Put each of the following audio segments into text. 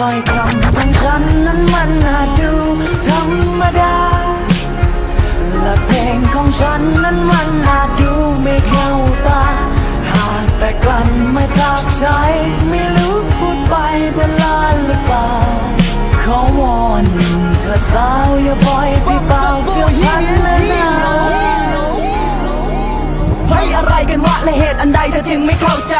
ถ้อยคำของฉันนั้นมันน่าดูธรรมดา และเพลงของฉันนั้นมันอาจดูไม่เข้าตา หากแต่กลั่นมาจากใจ ไม่รู้พูดไปเวลาหรือเปล่า ขอวอนเธอสาวอย่าปล่อยพี่เป่าเพื่อพันและนาเฮ้ยอะไรกันวะและเหตุอันใดเธอจึงไม่เข้าใจ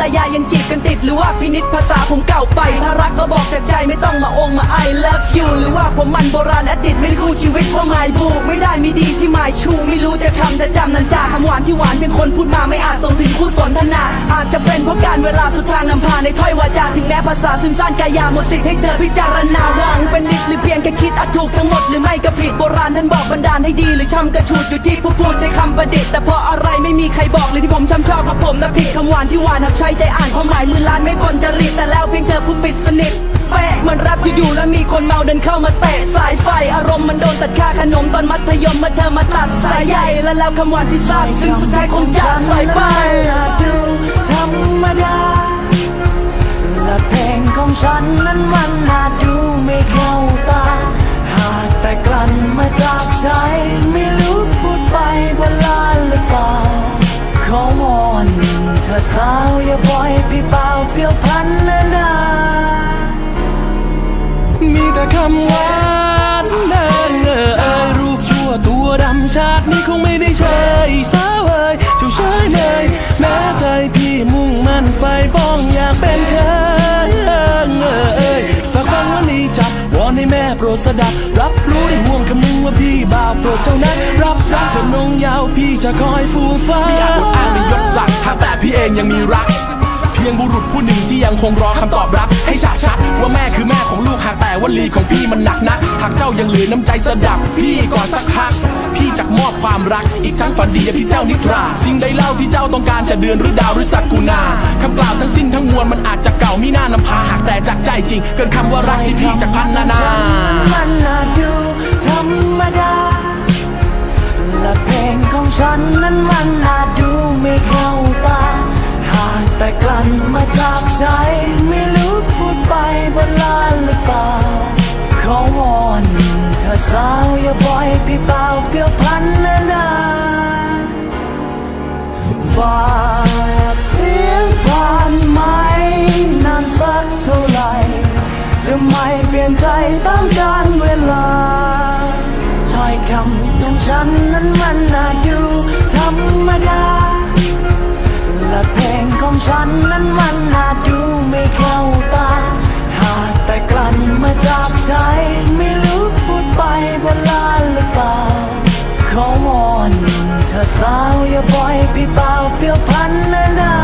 ตายายยังจีบกันติดหรือว่าพินิษภาษาผมเก่าไป ถ้ารักก็บอกจากใจไม่ต้องมาองมา I love you หรือว่าผมมันโบราณอดีตไม่คู่ชีวิตว่าหมายบูกไม่ได้มีดีที่หมายชู ไม่รู้จะคำแต่จำนันจาคำหวานที่หวานเพียงคนพูดมาไม่อาจส่งถึงคู่สนทนา อาจจะเป็นเพราะการเวลาสุดทางนำพาในถ้อยวาจาถึงแม้ภาษาซึมซ่านกายาหมดสิทธิ์ให้เธอพิจารณาวังเป็นนิดหรือเพียงแค่คิดอาจถูกทั้งหมดหรือไม่ก็ผิดโบราณท่านบอกบันดาลให้ดีหรือช่ำกระชูดอยู่ที่ผู้พูดใช้คำประดิษฐ์แต่พราะอะไรไม่มีใครบอกเลยที่ผมช้ำชอบเพราะผมนะผิดำหวานที่หวานหักใช้ใจอ่านความหมายมือล้านไม่ปนจริตแต่แล้วเพียงเธอผู้ปิดสนิทเป๊ะเหมือนรับอยู่ๆแล้วมีคนเมาเดินเข้ามาเตะสายไฟ อารมณ์มันโดนตัดค่าขนมตอนมัธยมเมื่อเธอมาตัดสายใยและแล้วคำหวานที่ทราบซึ่งสุดท้ายคงจะใส่ไปอาจดูธ เธอสาวอย่าปล่อยพี่เป่าเปรียวพันนานามีแต่คำหวานเอ่ยเออรูปชั่วตัวดำชาตินี้คงไม่ได้เชยสาวเอ่ยเจ้าเชยเลยแม้ใจพี่มุ่งมั่นไฟป้องอยากเป็นเคยเอ่ยเอ่ยเอยฝากฟังวันนี้จับวอนให้แม่โปรดสดับรับรู้ได้ห่วงคำนึงว่าพี่บ่าวโปรดเจ้านั้นรับรักเธอนงยาวพี่จะคอยฟูฟ้าพี่อาจอดอ้างในยศ งยังมีรัก เพียงบุรุษผู้หนึ่งที่ยังคงรอคำตอบรับให้ฉะชัดว่าแม่คือแม่ของลูกหากแต่วลีของพี่มันหนักนักหากเจ้ายังเหลือน้ำใจสดับ พี่ก่อนสักพัก พี่จะมอบความรัก อีกทั้งฝันดีที่เจ้านิทรา สิ่งใดเล่าที่เจ้าต้องการจะเดือนหรือดาวหรือสักกุณาคำกล่าวทั้งสิ้นทั้งมวลมันอาจจะเก่ามิน่านำพาหากแต่จากใจจริง เกินคำว่ารักที่พี่จะพันนานามันอาจดูธรรมดาและเพลงของฉันนั้นมันอาจดู ใจไม่รู้พูดไปบนลานหรือเปล่าขอวอนเธอสาวอย่าปล่อยพี่เปล่าเปรียวพันนานาฝากเสียงผ่านไหมนานสักเท่าไหร่จะไม่เปลี่ยนใจตามกาลเวลาถ้อยคำของฉันนั้นมันน่าดูธรรมดาและเพลงของ ฉันนั้นมันอาจดูไม่เข้าตา หากแต่กลั่นมาจากใจ ไม่รู้พูดไปบนลานหรือเปล่า ขอวอนเธอสาวอย่าปล่อยพี่เปล่าเปลี่ยวพันนานา